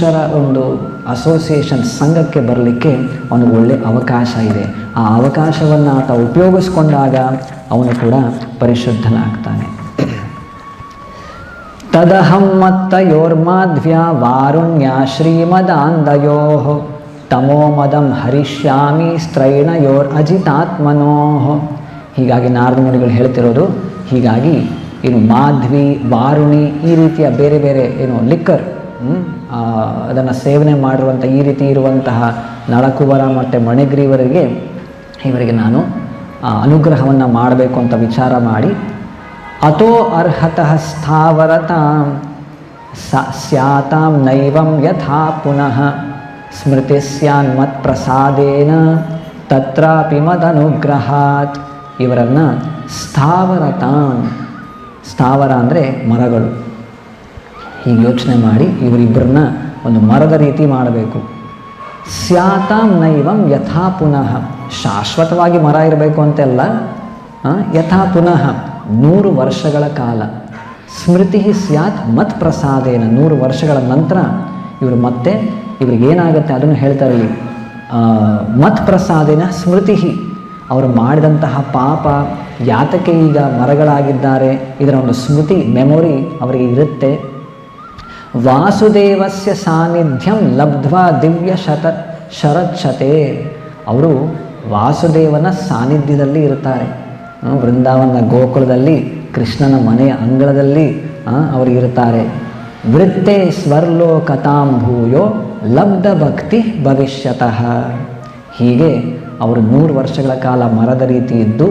ಪುರುಷರ ಒಂದು ಅಸೋಸಿಯೇಷನ್ ಸಂಘಕ್ಕೆ ಬರಲಿಕ್ಕೆ ಅವನಿಗೆ ಒಳ್ಳೆ ಅವಕಾಶ ಇದೆ. ಆ ಅವಕಾಶವನ್ನು ಆತ ಉಪಯೋಗಿಸ್ಕೊಂಡಾಗ ಅವನು ಕೂಡ ಪರಿಶುದ್ಧನಾಗ್ತಾನೆ. ತದಹಂ ವಾರುಣ್ಯ ಶ್ರೀಮದಾಂದಯೋ ತಮೋಮದಂ ಹರಿಷ್ಯಾಮಿ ಸ್ತ್ರೈಣಯೋರ್ ಅಜಿತಾತ್ಮನೋ. ಹೀಗಾಗಿ ನಾರದ ಮುನಿಗಳು ಹೇಳ್ತಿರೋದು, ಹೀಗಾಗಿ ಏನು ಮಾಧ್ವಿ, ವಾರುಣಿ ಈ ರೀತಿಯ ಬೇರೆ ಬೇರೆ ಏನು, ಲಿಕ್ಕರ್ ಅದನ್ನು ಸೇವನೆ ಮಾಡಿರುವಂಥ ಈ ರೀತಿ ಇರುವಂತಹ ನಳಕುವರ ಮತ್ತು ಮಣಿಗ್ರೀವರಿಗೆ ಇವರಿಗೆ ನಾನು ಅನುಗ್ರಹವನ್ನು ಮಾಡಬೇಕು ಅಂತ ವಿಚಾರ ಮಾಡಿ ಅಥೋ ಅರ್ಹತಃ ಸ್ಥಾವರತಾಂ ಸ್ಯಾತಾಂ ನೈವಂ ಯಥಾ ಪುನಃ ಸ್ಮೃತಿ ಸ್ಯಾನ್ ಮತ್ಪ್ರಸಾದೇನ, ತತ್ರಾಪಿ ಮದನುಗ್ರಹಾತ್. ಇವರನ್ನು ಸ್ಥಾವರತಾಂ, ಸ್ಥಾವರ ಅಂದರೆ ಮರಗಳು. ಹೀಗೆ ಯೋಚನೆ ಮಾಡಿ ಇವರಿಬ್ಬರನ್ನ ಒಂದು ಮರದ ರೀತಿ ಮಾಡಬೇಕು. ಸ್ಯಾತಾಂ ನೈವಂ ಯಥಾ ಪುನಃ. ಶಾಶ್ವತವಾಗಿ ಮರ ಇರಬೇಕು ಅಂತೆಲ್ಲ ಯಥಾ ಪುನಃ, ನೂರು ವರ್ಷಗಳ ಕಾಲ. ಸ್ಮೃತಿ ಸ್ಯಾತ್ ಮತ್ ಪ್ರಸಾದೇನ, ನೂರು ವರ್ಷಗಳ ನಂತರ ಇವರು ಮತ್ತೆ ಇವ್ರಿಗೆ ಏನಾಗುತ್ತೆ ಅದನ್ನು ಹೇಳ್ತಾರೆ ಇಲ್ಲಿ. ಮತ್ ಪ್ರಸಾದೇನ ಸ್ಮೃತಿ. ಅವರು ಮಾಡಿದಂತಹ ಪಾಪ, ಯಾತಕ್ಕೆ ಈಗ ಮರಗಳಾಗಿದ್ದಾರೆ, ಇದರ ಒಂದು ಸ್ಮೃತಿ, ಮೆಮೊರಿ ಅವರಿಗೆ ಇರುತ್ತೆ. ವಾಸುದೇವಸ್ಯ ಸಾನ್ನಿಧ್ಯಂ ಲಬ್ಧ್ವಾ ದಿವ್ಯ ಶತ ಶರಚ್ಛತೆ. ಅವರು ವಾಸುದೇವನ ಸಾನ್ನಿಧ್ಯದಲ್ಲಿ ಇರ್ತಾರೆ ಬೃಂದಾವನ ಗೋಕುಲದಲ್ಲಿ, ಕೃಷ್ಣನ ಮನೆಯ ಅಂಗಳದಲ್ಲಿ ಅವರು ಇರ್ತಾರೆ ವೃತ್ತೆ ಸ್ವರ್ಲೋಕತಾಂಭೂಯೋ ಲಬ್ಧ ಭಕ್ತಿ ಭವಿಷ್ಯತಃ. ಹೀಗೆ ಅವರು ನೂರು ವರ್ಷಗಳ ಕಾಲ ಮರದ ರೀತಿ ಇದ್ದು,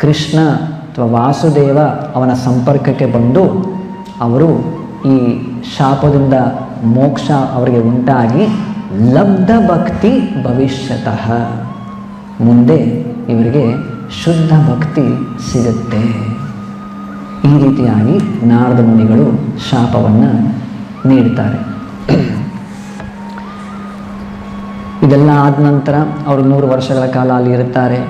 ಕೃಷ್ಣ ಅಥವಾ ವಾಸುದೇವ ಅವನ ಸಂಪರ್ಕಕ್ಕೆ ಬಂದು, ಅವರು ಈ ಶಾಪದಿಂದ ಮೋಕ್ಷ ಅವರಿಗೆ ಉಂಟಾಗಿ ಲಬ್ಧ ಭಕ್ತಿ ಭವಿಷ್ಯತಃ. ಮುಂದೆ ಇವರಿಗೆ ಶುದ್ಧ ಭಕ್ತಿ ಸಿಗುತ್ತೆ. ಈ ರೀತಿಯಾಗಿ ನಾರದ ಮುನಿಗಳು ಶಾಪವನ್ನು ನೀಡ್ತಾರೆ. ಇದೆಲ್ಲ ಆದ ನಂತರ ಅವರು ನೂರು ವರ್ಷಗಳ ಕಾಲ ಅಲ್ಲಿ ಇರುತ್ತಾರೆ.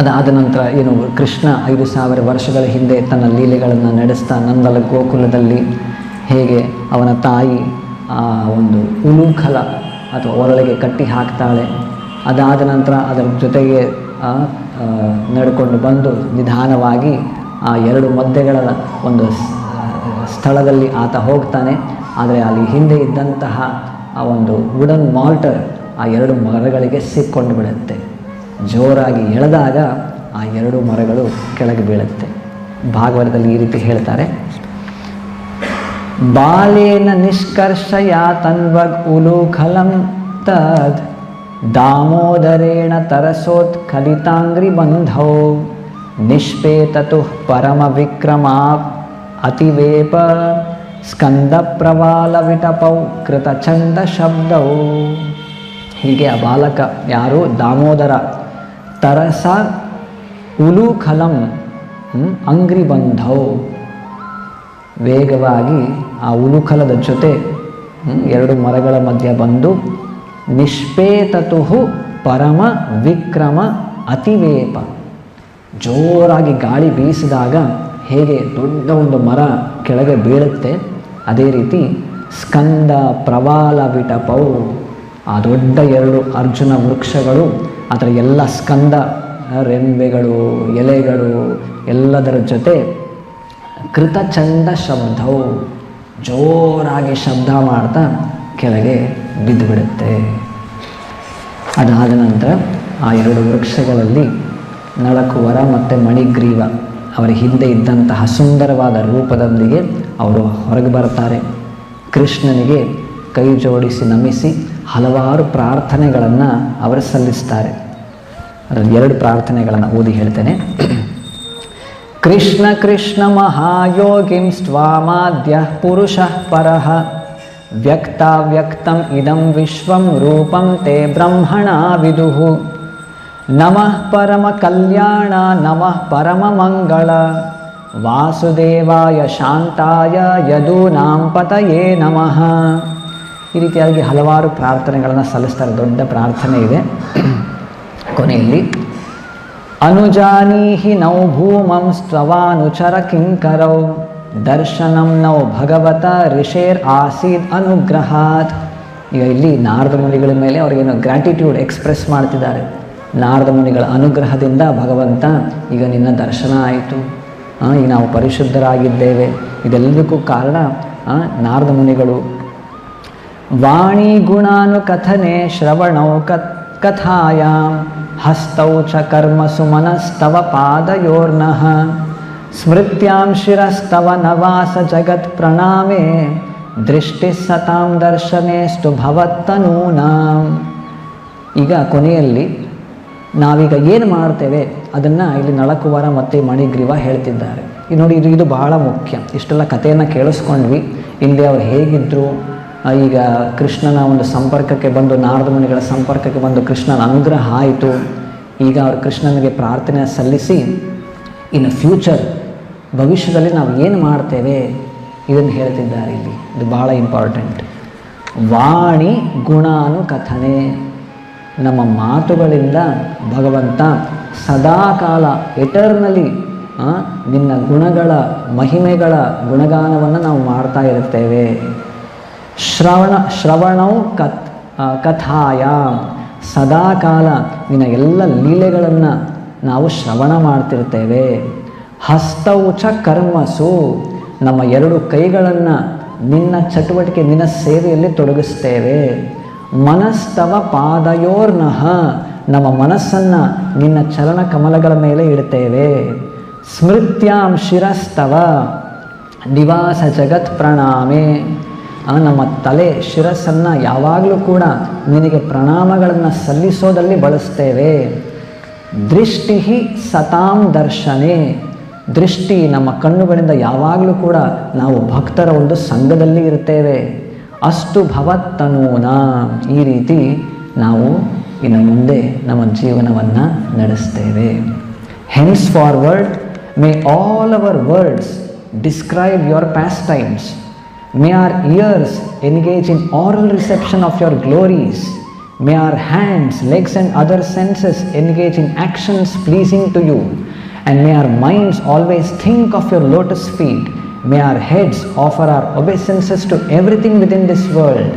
ಅದಾದ ನಂತರ ಏನು, ಕೃಷ್ಣ ಐದು ಸಾವಿರ ವರ್ಷಗಳ ಹಿಂದೆ ತನ್ನ ಲೀಲೆಗಳನ್ನು ನಡೆಸ್ತಾ ನಂದಲ ಗೋಕುಲದಲ್ಲಿ ಹೇಗೆ ಅವನ ತಾಯಿ ಆ ಒಂದು ಉಲೂಖಲ ಅಥವಾ ಒರಳಿಗೆ ಕಟ್ಟಿ ಹಾಕ್ತಾಳೆ, ಅದಾದ ನಂತರ ಅದರ ಜೊತೆಗೆ ನಡ್ಕೊಂಡು ಬಂದು ನಿಧಾನವಾಗಿ ಆ ಎರಡು ಮದ್ದೆಗಳ ಒಂದು ಸ್ಥಳದಲ್ಲಿ ಆತ ಹೋಗ್ತಾನೆ. ಆದರೆ ಅಲ್ಲಿ ಹಿಂದೆ ಇದ್ದಂತಹ ಆ ಒಂದು ವುಡನ್ ಮಾಲ್ಟರ್ ಆ ಎರಡು ಮರಗಳಿಗೆ ಸಿಕ್ಕೊಂಡು ಬಿಡುತ್ತೆ ಜೋರಾಗಿ ಎಳೆದಾಗ ಆ ಎರಡು ಮರಗಳು ಕೆಳಗೆ ಬೀಳುತ್ತೆ. ಭಾಗವತದಲ್ಲಿ ಈ ರೀತಿ ಹೇಳ್ತಾರೆ. ಬಾಲೇನ ನಿಷ್ಕರ್ಷಯ ತನ್ವಗ್ ಉಲೂಖಲಂ ತದ್ ದಾಮೋದರೇಣ ತರಸೋತ್ ಖಲಿತಾಂಗ್ರಿ ಬಂಧೌ ನಿಷ್ಪೇತತು ಪರಮ ವಿಕ್ರಮಾ ಅತಿವೇಪ ಸ್ಕಂದ ಪ್ರವಾಲ ವಿಟಪೌ ಕೃತಚಂದ ಶಬ್ದವು ಹೀಗೆ ಆ ಬಾಲಕ ಯಾರು? ದಾಮೋದರ ತರಸ ಉಲೂಖಲಂ ಅಂಗ್ರಿ ವೇಗವಾಗಿ ಆ ಉಲುಖಲದ ಜೊತೆ ಎರಡು ಮರಗಳ ಮಧ್ಯ ಬಂದು ನಿಷ್ಪೇತತು ಪರಮ ವಿಕ್ರಮ ಅತಿವೇಪ. ಜೋರಾಗಿ ಗಾಳಿ ಬೀಸಿದಾಗ ಹೇಗೆ ದೊಡ್ಡ ಒಂದು ಮರ ಕೆಳಗೆ ಬೀಳುತ್ತೆ, ಅದೇ ರೀತಿ ಸ್ಕಂದ ಪ್ರವಾಲ ವಿಟಪೌ ಆ ದೊಡ್ಡ ಎರಡು ಅರ್ಜುನ ವೃಕ್ಷಗಳು ಅದರ ಎಲ್ಲ ಸ್ಕಂದ ಆ, ರೆಂಬೆಗಳು ಎಲೆಗಳು ಎಲ್ಲದರ ಜೊತೆ ಕೃತಚಂಡ ಶಬ್ದವು ಜೋರಾಗಿ ಶಬ್ದ ಮಾಡ್ತಾ ಕೆಳಗೆ ಬಿದ್ದುಬಿಡುತ್ತೆ. ಅದಾದ ನಂತರ ಆ ಎರಡು ವೃಕ್ಷಗಳಲ್ಲಿ ನಳಕುವರ ಮತ್ತು ಮಣಿಗ್ರೀವ ಅವರ ಹಿಂದೆ ಇದ್ದಂತಹ ಸುಂದರವಾದ ರೂಪದೊಂದಿಗೆ ಅವರು ಹೊರಗೆ ಬರ್ತಾರೆ. ಕೃಷ್ಣನಿಗೆ ಕೈ ಜೋಡಿಸಿ ನಮಿಸಿ ಹಲವಾರು ಪ್ರಾರ್ಥನೆಗಳನ್ನು ಅವರು ಸಲ್ಲಿಸ್ತಾರೆ. ಅದರಲ್ಲಿ ಎರಡು ಪ್ರಾರ್ಥನೆಗಳನ್ನು ಓದಿ ಹೇಳ್ತೇನೆ. ಕೃಷ್ಣ ಕೃಷ್ಣ ಮಹಾಯೋಗಿಂ ಸ್ವಾಮಾದ್ಯ ಪುರುಷ ಪರಃ ವ್ಯಕ್ತಾವ್ಯಕ್ತಂ ಇದಂ ವಿಶ್ವಂ ರೂಪಂ ತೇ ಬ್ರಹ್ಮಣ ವಿದುಹು ನಮಃ ಪರಮ ಕಲ್ಯಾಣ, ನಮಃ ಪರಮ ಮಂಗಳ. ವಾಸುದೇವಾಯ ಶಾಂತಾಯ ಯದೂನಾಂ ಪತಯೇ ನಮಃ. ಈ ರೀತಿಯಾಗಿ ಹಲವಾರು ಪ್ರಾರ್ಥನೆಗಳನ್ನು ಸಲ್ಲಿಸ್ತಾರೆ. ದೊಡ್ಡ ಪ್ರಾರ್ಥನೆ ಇದೆ. ಕೊನೆಯಲ್ಲಿ, ಅನುಜಾನೀಹಿ ನೌ ಭೂಮಂ ಸ್ತ್ವವಾನುಚರ ಕಿಂಕರೌ, ದರ್ಶನಂ ನೌ ಭಗವತ ಋಷೇರ್ ಆಸೀದ್ ಅನುಗ್ರಹಾತ್. ಈಗ ಇಲ್ಲಿ ನಾರದ ಮುನಿಗಳ ಮೇಲೆ ಅವರಿಗೇನು ಗ್ರ್ಯಾಟಿಟ್ಯೂಡ್ ಎಕ್ಸ್ಪ್ರೆಸ್ ಮಾಡ್ತಿದ್ದಾರೆ. ನಾರದ ಮುನಿಗಳ ಅನುಗ್ರಹದಿಂದ ಭಗವಂತ, ಈಗ ನಿನ್ನ ದರ್ಶನ ಆಯಿತು. ಈಗ ನಾವು ಪರಿಶುದ್ಧರಾಗಿದ್ದೇವೆ. ಇದೆಲ್ಲದಕ್ಕೂ ಕಾರಣ ನಾರದ ಮುನಿಗಳು ವಾಣಿ ಗುಣಾನುಕಥನೆ ಶ್ರವಣೌ ಕತ್, ಕಥಾಯಾಂ ಹಸ್ತೌ ಚ ಕರ್ಮಸು ಮನಸ್ತವ ಪಾದಯೋರ್ನಃ ಸ್ಮೃತ್ಯಾಂ ಶಿರಸ್ತವ ನವಾಸ ಜಗತ್ ಪ್ರಣಾಮೆ ದೃಷ್ಟಿ ಸತಾಂ ದರ್ಶನೇಷ್ಟು ಭವತ್ತನೂನಾಂ. ಈಗ ಕೊನೆಯಲ್ಲಿ ನಾವೀಗ ಏನು ಮಾಡ್ತೇವೆ ಅದನ್ನು ಇಲ್ಲಿ ನಳಕುವರ ಮತ್ತು ಮಣಿಗ್ರೀವ ಹೇಳ್ತಿದ್ದಾರೆ. ನೋಡಿ ಇದು ಇದು ಬಹಳ ಮುಖ್ಯ. ಇಷ್ಟೆಲ್ಲ ಕಥೆಯನ್ನು ಕೇಳಿಸ್ಕೊಂಡ್ವಿ. ಇಲ್ಲಿ ಅವ್ರು ಹೇಗಿದ್ದರು ಈಗ ಕೃಷ್ಣನ ಒಂದು ಸಂಪರ್ಕಕ್ಕೆ ಬಂದು ನಾರದ ಮುನಿಗಳ ಸಂಪರ್ಕಕ್ಕೆ ಬಂದು ಕೃಷ್ಣನ ಅನುಗ್ರಹ ಆಯಿತು. ಈಗ ಅವರು ಕೃಷ್ಣನಿಗೆ ಪ್ರಾರ್ಥನೆ ಸಲ್ಲಿಸಿ ಇನ್ನು ಫ್ಯೂಚರ್ ಭವಿಷ್ಯದಲ್ಲಿ ನಾವು ಏನು ಮಾಡ್ತೇವೆ? ಇದನ್ನು ಹೇಳ್ತಿದ್ದಾರೆ ಇಲ್ಲಿ. ಇದು ಬಹಳ ಇಂಪಾರ್ಟೆಂಟ್. ವಾಣಿ ಗುಣಾನುಕಥನೆ, ನಮ್ಮ ಮಾತುಗಳಿಂದ ಭಗವಂತ ಸದಾಕಾಲ ಎಟರ್ನಲಿ ನಿನ್ನ ಗುಣಗಳ ಮಹಿಮೆಗಳ ಗುಣಗಾನವನ್ನು ನಾವು ಮಾಡ್ತಾ ಇರುತ್ತೇವೆ. ಶ್ರವಣ, ಶ್ರವಣೌ ಕತ್ ಕಥಾಯಾಮ್ ಕಥಾಯ. ಸದಾಕಾಲ ನಿನ್ನ ಎಲ್ಲ ಲೀಲೆಗಳನ್ನು ನಾವು ಶ್ರವಣ ಮಾಡ್ತಿರ್ತೇವೆ. ಹಸ್ತವು ಚ ಕರ್ಮಸು. ನಮ್ಮ ಎರಡು ಕೈಗಳನ್ನು ನಿನ್ನ ಚಟುವಟಿಕೆ, ನಿನ್ನ ಸೇವೆಯಲ್ಲಿ ತೊಡಗಿಸ್ತೇವೆ. ಮನಸ್ತವ ಪಾದಯೋರ್ನಹ ನಮ್ಮ ಮನಸ್ಸನ್ನು ನಿನ್ನ ಚಲನ ಕಮಲಗಳ ಮೇಲೆ ಇಡ್ತೇವೆ. ಸ್ಮೃತ್ಯಾಂ ಶಿರಸ್ತವ. ನಿವಾಸ ಜಗತ್ ಪ್ರಣಾಮೆ. ನಮ್ಮ ತಲೆ ಶಿರಸ್ಸನ್ನು ಯಾವಾಗಲೂ ಕೂಡ ನಿನಗೆ ಪ್ರಣಾಮಗಳನ್ನು ಸಲ್ಲಿಸೋದಲ್ಲಿ ಬಳಸ್ತೇವೆ. ದೃಷ್ಟಿ ಸತಾಂ ದರ್ಶನೆ. ದೃಷ್ಟಿ ನಮ್ಮ ಕಣ್ಣುಗಳಿಂದ ಯಾವಾಗಲೂ ಕೂಡ ನಾವು ಭಕ್ತರ ಒಂದು ಸಂಘದಲ್ಲಿ ಇರ್ತೇವೆ ಅಷ್ಟು ಭವತ್ತನೂನ. ಈ ರೀತಿ ನಾವು ಇನ್ನು ಮುಂದೆ ನಮ್ಮ ಜೀವನವನ್ನು ನಡೆಸ್ತೇವೆ. Henceforward may all our words describe your pastimes May our ears engage in oral reception of your glories. May our hands, legs, and other senses engage in actions pleasing to you. And may our minds always think of your lotus feet. May our heads offer our obeisances to everything within this world,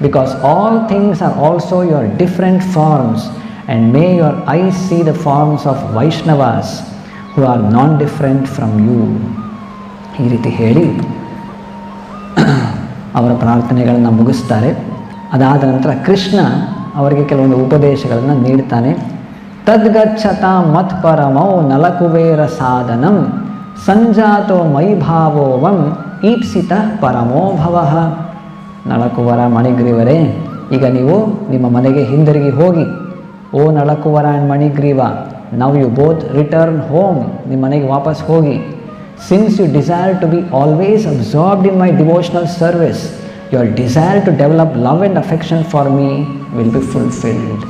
because all things are also your different forms. And may your eyes see the forms of Vaishnavas who are non different from you. ಈ ರೀತಿ ಹೇಳಿ ಅವರ ಪ್ರಾರ್ಥನೆಗಳನ್ನು ಮುಗಿಸ್ತಾರೆ. ಅದಾದ ನಂತರ ಕೃಷ್ಣ ಅವರಿಗೆ ಕೆಲವೊಂದು ಉಪದೇಶಗಳನ್ನು ನೀಡ್ತಾನೆ. ತದ್ಗಚ್ಚತ ಮತ್ಪರಮೌ ನಲಕುಬೇರ ಸಾಧನಂ ಸಂಜಾತೋ ಮೈಭಾವೋವಂ ಈಪ್ಸಿತ ಪರಮೋ ಭವಃ. ನಳಕುವರ ಮಣಿಗ್ರೀವರೇ, ಈಗ ನೀವು ನಿಮ್ಮ ಮನೆಗೆ ಹಿಂದಿರುಗಿ ಹೋಗಿ. ಓ ನಳಕುವರ ಆ್ಯಂಡ್ ಮಣಿಗ್ರೀವ ನಾವು ಯು ಬೋತ್ ರಿಟರ್ನ್ ಹೋಮ್ ನಿಮ್ಮ ಮನೆಗೆ ವಾಪಸ್ ಹೋಗಿ. Since you desire to be always absorbed in my devotional service your desire to develop love and affection for me will be fulfilled.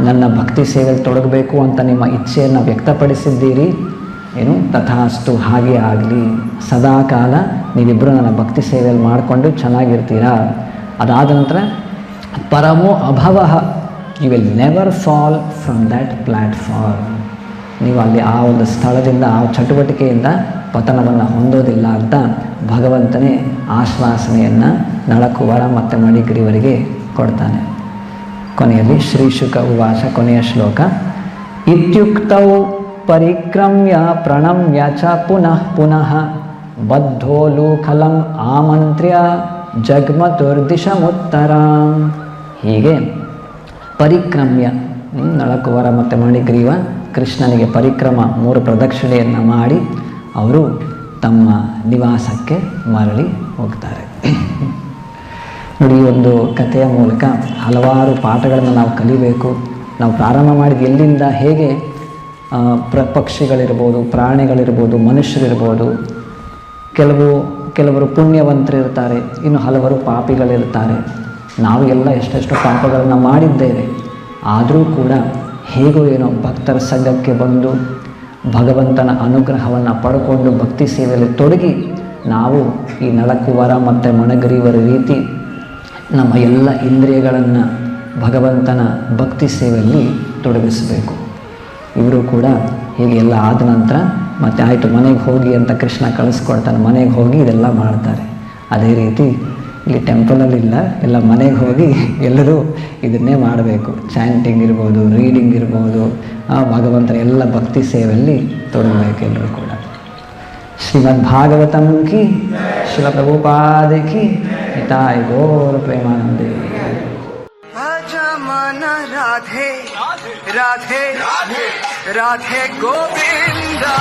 ನನ್ನ ಭಕ್ತಿ ಸೇವೆಯಲ್ಲಿ ತೊಡಗಬೇಕು ಅಂತ ನಿಮ್ಮ ಇಚ್ಛೆಯನ್ನು ವ್ಯಕ್ತಪಡಿಸಿದ್ದೀರಿ. ಏನು? ತಥಾಸ್ತು, ಹಾಗೆ ಆಗಲಿ. ಸದಾ ಕಾಲ ನೀವಿಬ್ಬರು ನನ್ನ ಭಕ್ತಿ ಸೇವೆಯಲ್ಲಿ ಮಾಡಿಕೊಂಡು ಚೆನ್ನಾಗಿರ್ತೀರಾ? ಅದಾದ ನಂತರ, ಪರಮೋ ಅಭವ you will never fall from that platform ನೀವು ಅಲ್ಲಿ ಆ ಒಂದು ಸ್ಥಳದಿಂದ, ಆ ಚಟುವಟಿಕೆಯಿಂದ ಪತನವನ್ನು ಹೊಂದೋದಿಲ್ಲ ಅಂತ ಭಗವಂತನೇ ಆಶ್ವಾಸನೆಯನ್ನು ನಳಕುವರ ಮತ್ತು ಮಣಿಗಿರಿವರಿಗೆ ಕೊಡ್ತಾನೆ. ಕೊನೆಯಲ್ಲಿ ಶ್ರೀಶುಕ ಉವಾಸ, ಕೊನೆಯ ಶ್ಲೋಕ. ಇತ್ಯುಕ್ತೌ ಪರಿಕ್ರಮ್ಯ ಪ್ರಣಮ್ಯ ಚ ಪುನಃ ಪುನಃ ಬದ್ಧೋಲೂಖಲಂ ಆಮಂತ್ರ್ಯ ಜಗ್ಮತುರ್ದಿಶಮುತ್ತರ ಹೀಗೆ ಪರಿಕ್ರಮ್ಯ ನಳಕುವರ ಮತ್ತು ಮಣಿಗ್ರೀವ ಕೃಷ್ಣನಿಗೆ ಪರಿಕ್ರಮ, ಮೂರು ಪ್ರದಕ್ಷಿಣೆಯನ್ನು ಮಾಡಿ ಅವರು ತಮ್ಮ ನಿವಾಸಕ್ಕೆ ಮರಳಿ ಹೋಗ್ತಾರೆ. ನೋಡಿ ಒಂದು ಕಥೆಯ ಮೂಲಕ ಹಲವಾರು ಪಾಠಗಳನ್ನು ನಾವು ಕಲಿಬೇಕು. ನಾವು ಪ್ರಾರಂಭ ಮಾಡಿದ ಎಲ್ಲಿಂದ ಹೇಗೆ ಪ್ರ, ಪಕ್ಷಿಗಳಿರ್ಬೋದು, ಪ್ರಾಣಿಗಳಿರ್ಬೋದು, ಮನುಷ್ಯರಿರ್ಬೋದು, ಕೆಲವು, ಕೆಲವರು ಪುಣ್ಯವಂತರಿರ್ತಾರೆ, ಇನ್ನು ಹಲವರು ಪಾಪಿಗಳಿರ್ತಾರೆ. ನಾವು ಎಲ್ಲ ಎಷ್ಟೆಷ್ಟು ಪಾಪಗಳನ್ನು ಮಾಡಿದ್ದೇವೆ. ಆದರೂ ಕೂಡ ಹೇಗೋ ಏನೋ ಭಕ್ತರ ಸಂಘಕ್ಕೆ ಬಂದು ಭಗವಂತನ ಅನುಗ್ರಹವನ್ನು ಪಡ್ಕೊಂಡು ಭಕ್ತಿ ಸೇವೆಯಲ್ಲಿ ತೊಡಗಿ ನಾವು ಈ ನಳಕುವರ ಮತ್ತು ಮಣಗರಿವರ ರೀತಿ ನಮ್ಮ ಎಲ್ಲ ಇಂದ್ರಿಯಗಳನ್ನು ಭಗವಂತನ ಭಕ್ತಿ ಸೇವೆಯಲ್ಲಿ ತೊಡಗಿಸಬೇಕು. ಇವರು ಕೂಡ ಹೀಗೆ ಎಲ್ಲ ಆದ ನಂತರ ಮತ್ತೆ ಆಯಿತು ಮನೆಗೆ ಹೋಗಿ ಅಂತ ಕೃಷ್ಣ ಕಳಿಸ್ಕೊಡ್ತಾನೆ, ಮನೆಗೆ ಹೋಗಿ ಇದೆಲ್ಲ ಮಾಡ್ತಾರೆ. ಅದೇ ರೀತಿ ಇಲ್ಲಿ ಟೆಂಪಲಲ್ಲಿಲ್ಲ ಎಲ್ಲ ಮನೆಗೆ ಹೋಗಿ ಎಲ್ಲರೂ ಇದನ್ನೇ ಮಾಡಬೇಕು ಚಾಂಟಿಂಗ್ ಇರ್ಬೋದು ರೀಡಿಂಗ್ ಇರ್ಬೋದು ಆ, ಭಗವಂತನ ಎಲ್ಲ ಭಕ್ತಿ ಸೇವೆಯಲ್ಲಿ ತೊಡಗಬೇಕು ಎಲ್ಲರೂ ಕೂಡ ಶ್ರೀಮದ್ ಭಾಗವತಂ ಕಿ ಶಿಲ ಪ್ರಭುಪಾದ ಕಿ ಹಿತಾಯ ಗೌರ ಪ್ರೇಮಾನಂದೇ भजमन राधे राधे राधे गोविंदा